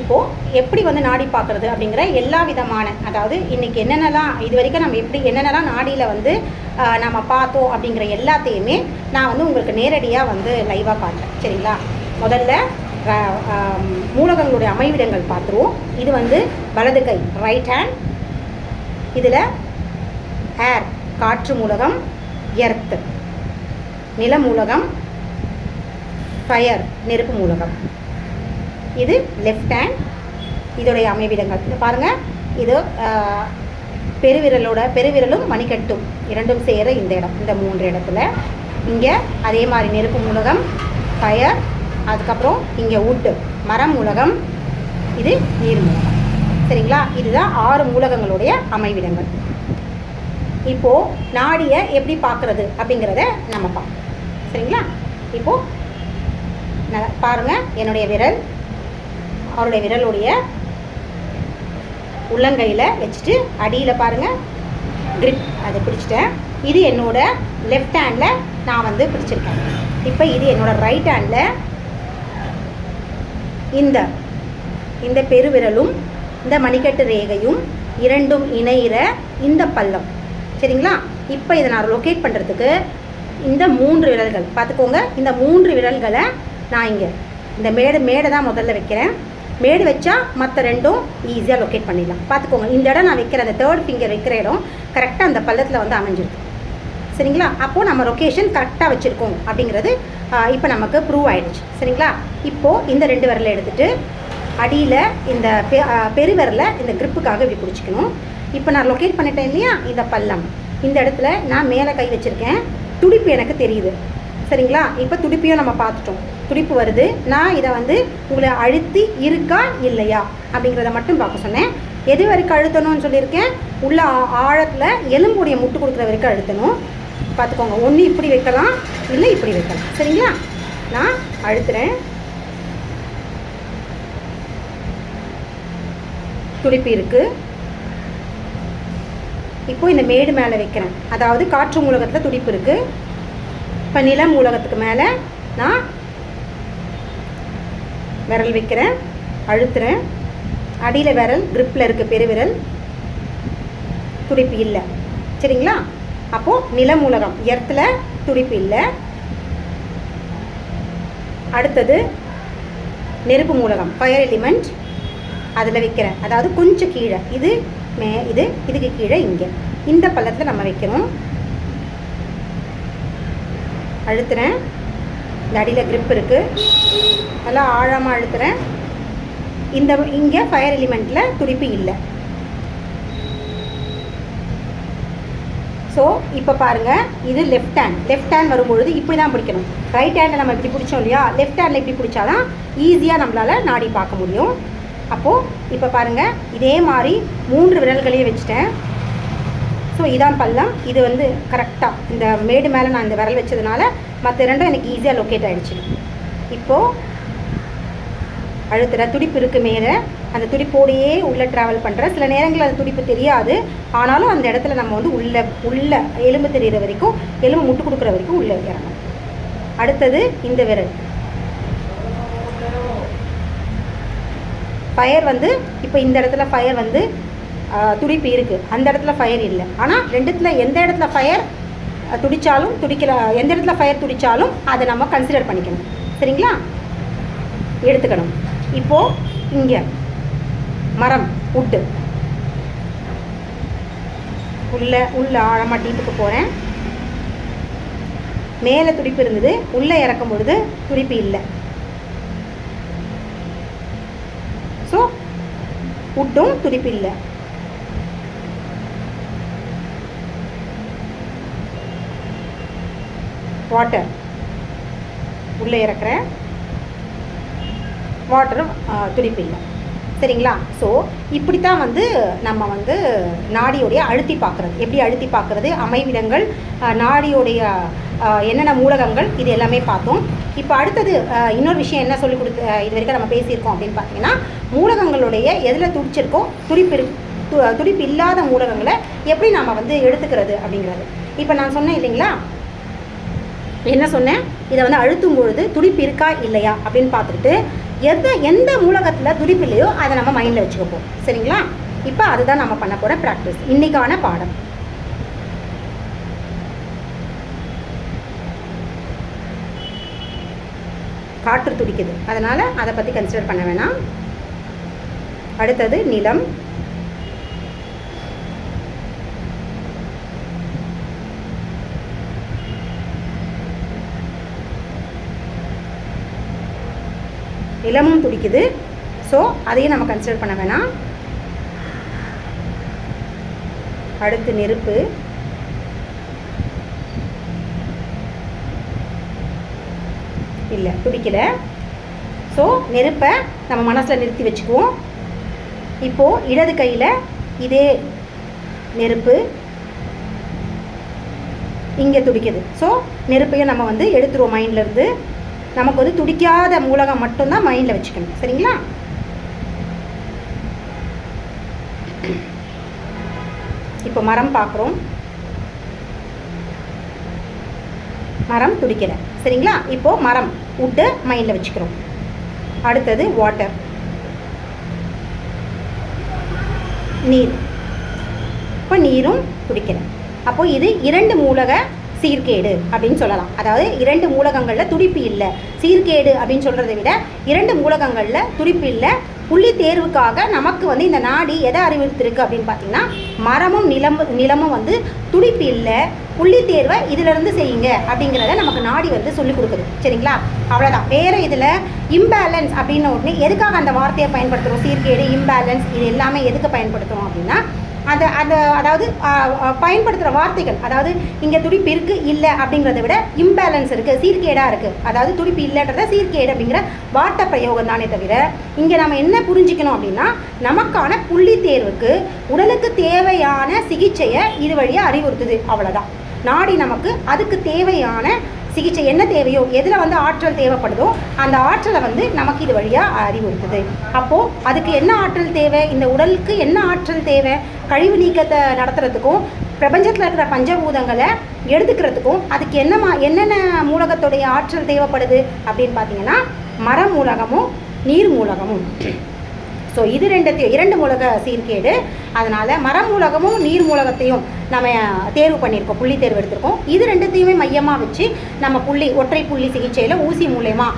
இப்போது எப்படி வந்து நாடி பார்க்குறது அப்படிங்கிற எல்லா விதமான அதாவது இன்றைக்கி என்னென்னலாம் இது வரைக்கும் நம்ம எப்படி என்னென்னலாம் நாடியில் வந்து நம்ம பார்த்தோம் அப்படிங்கிற எல்லாத்தையுமே நான் வந்து உங்களுக்கு நேரடியாக வந்து லைவாக காட்டுறேன். சரிங்களா? முதல்ல மூலகங்களுடைய அமைவிடங்கள் பார்த்துருவோம். இது வந்து வலது கை ரைட் ஹேண்ட் இதில் ஏர் காற்று மூலகம் எர்த்து நில மூலகம் ஃபயர் நெருப்பு மூலகம். இது லெஃப்ட் ஹேண்ட் இதோடைய அமைவிடங்கள். இது பாருங்கள் இது பெருவிரலோட பெருவிரலும் மணிக்கட்டும். இரண்டும் சேர இந்த இடம் இந்த மூன்று இடத்துல. இங்கே அதே மாதிரி நெருப்பு மூலகம் ஃபயர் அதுக்கப்புறம் இங்கே உட்டு மரம் மூலகம் இது நீர் மூலகம். சரிங்களா? இதுதான் ஆறு மூலகங்களுடைய அமைவிடங்கள். இப்போது நாடியை எப்படி பார்க்குறது அப்படிங்கிறத நம்ம பார்ப்போம். சரிங்களா? இப்போது பாருங்கள் என்னுடைய விரல். அவருடைய விரலுடைய உள்ளங்கையில் வச்சுட்டு அடியில் பாருங்கள் grip அதை பிடிச்சிட்டேன். இது என்னோட லெஃப்ட் ஹேண்டில் நான் வந்து பிடிச்சிருக்கேன். இப்போ இது என்னோட ரைட் ஹேண்டில் இந்த இந்த பெருவிரலும் இந்த மணிக்கட்டு ரேகையும் இரண்டும் இணையிற இந்த பள்ளம். சரிங்களா? இப்போ இதை நான் லொக்கேட் பண்ணுறதுக்கு இந்த மூன்று விரல்கள் பார்த்துக்கோங்க. இந்த மூன்று விரல்களை நான் இங்கே இந்த மேடை மேடை தான் முதல்ல வைக்கிறேன். மேடு வச்சா மற்ற ரெண்டும் ஈஸியாக லொக்கேட் பண்ணிடலாம். பார்த்துக்கோங்க இந்த இடம் நான் வைக்கிற அந்த தேர்ட் ஃபிங்கர் வைக்கிற இடம் கரெக்டாக அந்த பள்ளத்தில் வந்து அமைஞ்சிருக்கு. சரிங்களா? அப்போது நம்ம லொக்கேஷன் கரெக்டாக வச்சுருக்கோம் அப்படிங்கிறது இப்போ நமக்கு ப்ரூவ் ஆயிடுச்சு. சரிங்களா? இப்போது இந்த ரெண்டு விரலை எடுத்துகிட்டு அடியில் இந்த பெ பெருவிரலை இந்த க்ரிப்புக்காக இப்படி பிடிச்சிக்கணும். இப்போ நான் லொக்கேட் பண்ணிட்டேன் இல்லையா? இந்த பள்ளம். இந்த இடத்துல நான் மேலே கை வச்சுருக்கேன். துடிப்பு எனக்கு தெரியுது. சரிங்களா? இப்போ துடிப்பையும் நம்ம பார்த்துட்டோம். துடிப்பு வருது. நான் இதை வந்து உங்களை அழுத்தி இருக்கா இல்லையா அப்படிங்கிறத மட்டும் பார்க்க சொன்னேன். எது வரைக்கும் அழுத்தணும்னு சொல்லியிருக்கேன். உள்ள ஆ- ஆழத்தில் எலும்புடைய முட்டு கொடுக்குற வரைக்கும் அழுத்தணும். பார்த்துக்கோங்க. ஒன்று இப்படி வைக்கலாம் இல்லை இப்படி வைக்கலாம். சரிங்களா? நான் அழுத்துறேன். துடிப்பு இருக்குது இப்போ இந்த மேடு மேலே வைக்கிறேன். அதாவது காற்று மூலகத்தில் துடிப்பு இருக்குது இப்போ நிலம் மூலகத்துக்கு மேலே நான் விரல் வைக்கிறேன் அழுத்துறேன். அடியில் விரல் க்ரிப்பில் இருக்க பெருவிரல். துடிப்பு இல்லை. சரிங்களா? அப்போது நிலமூலகம் எர்த்தில் துடிப்பு இல்லை. அடுத்தது நெருப்பு மூலகம் ஃபயர் எலிமெண்ட் அதில் வைக்கிறேன். அதாவது கொஞ்சம் கீழே. இது மே இது இதுக்கு கீழே இங்கே. இந்த பள்ளத்தில் நம்ம வைக்கிறோம் அழுத்துறேன். இந்த அடியில் இருக்குது நல்லா ஆழமாக அழுத்துகிறேன் இந்த இங்கே ஃபயர் எலிமெண்ட்டில் துடிப்பு இல்லை. ஸோ இப்போ பாருங்கள் இது லெஃப்ட் ஹேண்ட் லெஃப்ட் ஹேண்ட் வரும்பொழுது இப்படி தான் பிடிக்கணும். ரைட் ஹேண்டை நம்ம இப்படி பிடிச்சோம் இல்லையா? லெஃப்ட் ஹேண்டில் இப்படி பிடிச்சாதான் ஈஸியாக நம்மளால் நாடி பார்க்க முடியும். அப்போது இப்போ பாருங்கள் இதே மாதிரி மூன்று விரல்களையும் வச்சுட்டேன். ஸோ இதான் பள்ளம். இது வந்து கரெக்டாக இந்த மேடு மேலே நான் இந்த விரல் வச்சதுனால மற்ற ரெண்டும் எனக்கு ஈஸியாக லொக்கேட் ஆகிடுச்சு இப்போது அழுத்துகிற துடிப்பு இருக்கு மேலே. அந்த துடிப்போடையே உள்ளே ட்ராவல் பண்ணுற சில நேரங்களில் அந்த துடிப்பு தெரியாது. ஆனாலும் அந்த இடத்துல நம்ம வந்து உள்ளே உள்ளே எலும்பு தெரிகிற வரைக்கும் எலும்பு முட்டு கொடுக்குற வரைக்கும் உள்ளே இறங்கணும். அடுத்தது இந்த விரல். ஃபயர் வந்து இப்போ இந்த இடத்துல ஃபயர் வந்து துடிப்பு இருக்குது அந்த இடத்துல ஃபயர் இல்லை. ஆனால் ரெண்டுத்தில் எந்த இடத்துல ஃபயர் துடித்தாலும் துடிக்கல எந்த இடத்துல ஃபயர் துடித்தாலும் அதை நம்ம கன்சிடர் பண்ணிக்கணும். சரிங்களா? எடுத்துக்கணும். இப்போது இங்கே மரம் உட்டு உள்ள உள்ள ஆழமாக டீப்புக்கு போகிறேன் மேலே துடிப்பு இருந்தது. உள்ளே இறக்கும் பொழுது துடிப்பு இல்லை. ஸோ உட்டும் துடிப்பு இல்லை. வாட்டர் உள்ளே இறக்குறேன். வாட்டரும் துடிப்பு இல்லை சரிங்களா? ஸோ இப்படி தான் வந்து நம்ம வந்து நாடியோடைய அழுத்தி பார்க்குறது. எப்படி அழுத்தி பார்க்குறது? அமைவிடங்கள் நாடியோடைய என்னென்ன மூலகங்கள் இது எல்லாமே பார்த்தோம். இப்போ அடுத்தது இன்னொரு விஷயம் என்ன சொல்லி கொடுத்து இது வரைக்கும் நம்ம பேசியிருக்கோம் அப்படின்னு பார்த்தீங்கன்னா மூலகங்களுடைய எதில் துடிச்சிருக்கோ துடிப்பு இருக்கு து- துடிப்பு இல்லாத மூலகங்களை எப்படி நாம் வந்து எடுத்துக்கிறது அப்படிங்கிறது. இப்போ நான் சொன்னேன் இல்லைங்களா? என்ன சொன்னேன்? இதை வந்து அழுத்தும் பொழுது துடிப்பு இருக்கா இல்லையா அப்படின்னு பார்த்துட்டு எந்த எந்த மூலகத்தில் துடிப்பு இல்லையோ அதை நம்ம மைண்டில் வச்சுக்கப்போம். சரிங்களா? இப்போ அதுதான் நம்ம பண்ண போகிற ப்ராக்டிஸ் இன்னைக்கான பாடம். காற்று துடிக்குது. அதனால் அதை பற்றி கன்சிடர் பண்ண வேணாம். அடுத்தது நிலம். நிலமும் துடிக்குது. ஸோ அதையும் நம்ம கன்சிடர் பண்ண வேணாம். அடுத்து நெருப்பு. இல்லை துடிக்கல. ஸோ நெருப்பை நம்ம மனசில் நிறுத்தி வச்சுக்குவோம். இப்போது இடது கையில் இதே நெருப்பு. இங்கே துடிக்குது. ஸோ நெருப்பையும் நம்ம வந்து எடுத்துருவோம் மைண்ட்லேருந்து நமக்கு வந்து துடிக்காத மூலகம் மட்டும்தான் மைண்டில் வச்சுக்கணும். சரிங்களா? இப்போ மரம் பார்க்குறோம். மரம் துடிக்கலை. சரிங்களா? இப்போது மரம் விட்டு மைண்டில் வச்சுக்கிறோம். அடுத்தது வாட்டர் நீர். இப்போ நீரும் துடிக்கலை. அப்போது இது இரண்டு மூலக சீர்கேடு அப்படின்னு சொல்லலாம். அதாவது இரண்டு மூலகங்களில் துடிப்பு இல்லை. சீர்கேடு அப்படின்னு சொல்கிறத விட இரண்டு மூலகங்களில் துடிப்பு இல்லை. புள்ளி தேர்வுக்காக நமக்கு வந்து இந்த நாடி எதை அறிவுறுத்திருக்கு அப்படின்னு பார்த்தீங்கன்னா மரமும் நிலம் நிலமும் வந்து துடிப்பு இல்லை. புள்ளி தேர்வை இதிலிருந்து செய்யுங்க அப்படிங்கிறத நமக்கு நாடி வந்து சொல்லிக் கொடுக்குது. சரிங்களா? அவ்வளோதான் வேறு இதில் இம்பேலன்ஸ் அப்படின்னு உடனே எதுக்காக அந்த வார்த்தையை பயன்படுத்துகிறோம் சீர்கேடு இம்பேலன்ஸ் இது எல்லாமே எதுக்கு பயன்படுத்துகிறோம் அப்படின்னா அதை அந்த அதாவது பயன்படுத்துகிற வார்த்தைகள் அதாவது இங்கே துடிப்பு இருக்குது இல்லை அப்படிங்கிறத விட இம்பேலன்ஸ் இருக்குது சீர்கேடாக இருக்குது அதாவது துடிப்பு இல்லைன்றத சீர்கேடு அப்படிங்கிற வார்த்தை பிரயோகம் தானே தவிர இங்கே நம்ம என்ன புரிஞ்சிக்கணும் அப்படின்னா நமக்கான புள்ளி தேர்வுக்கு உடலுக்கு தேவையான சிகிச்சையை இது வழியாக அறிவுறுத்துது. அவ்வளோதான் நாடி நமக்கு அதுக்கு தேவையான சிகிச்சை என்ன தேவையோ எதில் வந்து ஆற்றல் தேவைப்படுதோ அந்த ஆற்றலை வந்து நமக்கு இது வழியாக அறிவுறுத்துது. அப்போது அதுக்கு என்ன ஆற்றல் தேவை? இந்த உடலுக்கு என்ன ஆற்றல் தேவை? கழிவு நீக்கத்தை நடத்துறதுக்கும் பிரபஞ்சத்தில் இருக்கிற பஞ்சபூதங்களை எடுத்துக்கிறதுக்கும் அதுக்கு என்னமா என்னென்ன மூலகத்துடைய ஆற்றல் தேவைப்படுது அப்படின்னு பார்த்தீங்கன்னா மர மூலகமும் நீர் மூலகமும். ஸோ இது ரெண்டுத்தையும் இரண்டு மூலக சீர்கேடு. அதனால் மரம் மூலகமும் நீர் மூலகத்தையும் நம்ம தேர்வு பண்ணியிருக்கோம். புள்ளி தேர்வு எடுத்திருக்கோம். இது ரெண்டுத்தையுமே மையமாக வச்சு நம்ம புள்ளி ஒற்றை புள்ளி சிகிச்சையில் ஊசி மூலயமா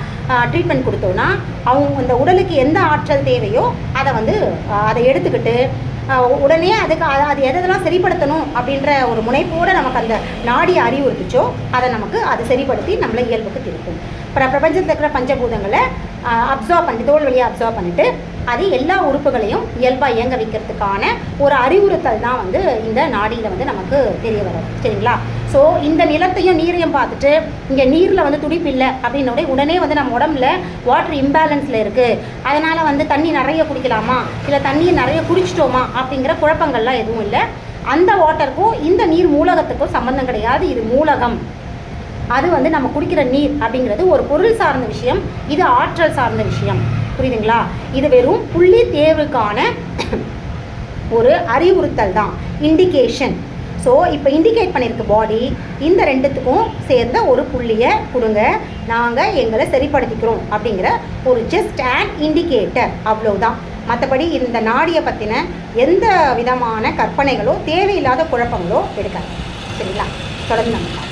ட்ரீட்மெண்ட் கொடுத்தோன்னா அவங்க இந்த உடலுக்கு எந்த ஆற்றல் தேவையோ அதை வந்து அதை எடுத்துக்கிட்டு உடனே அதுக்கு அது எதெல்லாம் சரிப்படுத்தணும் அப்படின்ற ஒரு முனைப்போடு நமக்கு அந்த நாடியை அறிவுறுத்துச்சோ அதை நமக்கு அது சரிப்படுத்தி நம்மளை இயல்புக்கு திருப்பும். அப்புறம் பிரபஞ்சத்தில் இருக்கிற பஞ்சபூதங்களை அப்சர்வ் பண்ணிட்டு தோல் வழியாக அப்சர்வ் பண்ணிவிட்டு அது எல்லா உறுப்புகளையும் இயல்பாக இயங்க வைக்கிறதுக்கான ஒரு அறிவுறுத்தல் தான் வந்து இந்த நாடியில் வந்து நமக்கு தெரிய வரும். சரிங்களா? ஸோ இந்த நிலத்தையும் நீரையும் பார்த்துட்டு இங்கே நீரில் வந்து துடிப்பு இல்லை அப்படின்னோட உடனே வந்து நம்ம உடம்புல வாட்டர் இம்பேலன்ஸில் இருக்குது அதனால் வந்து தண்ணி நிறைய குடிக்கலாமா? இல்லை தண்ணியை நிறைய குடிச்சிட்டோமா? அப்படிங்கிற குழப்பங்கள்லாம் எதுவும் இல்லை. அந்த வாட்டருக்கும் இந்த நீர் மூலகத்துக்கும் சம்மந்தம் கிடையாது. இது மூலகம். அது வந்து நம்ம குடிக்கிற நீர் அப்படிங்கிறது ஒரு பொருள் சார்ந்த விஷயம். இது ஆற்றல் சார்ந்த விஷயம். புரியுதுங்களா? இது வெறும் புள்ளி தேர்வுக்கான ஒரு அறிவுறுத்தல் தான். இண்டிகேஷன் ஸோ இப்போ இண்டிகேட் பண்ணியிருக்கு பாடி இந்த ரெண்டுத்துக்கும் சேர்ந்த ஒரு புள்ளியை கொடுங்க. நாங்கள் எங்களை சரிப்படுத்திக்கிறோம் அப்படிங்கிற ஒரு ஜஸ்ட் அண்ட் இண்டிகேட்டர் அவ்வளோதான் மற்றபடி இந்த நாடியை பற்றின எந்த விதமான கற்பனைகளோ தேவையில்லாத குழப்பங்களோ எடுக்காது சரிங்களா? தொடர்ந்து நம்ம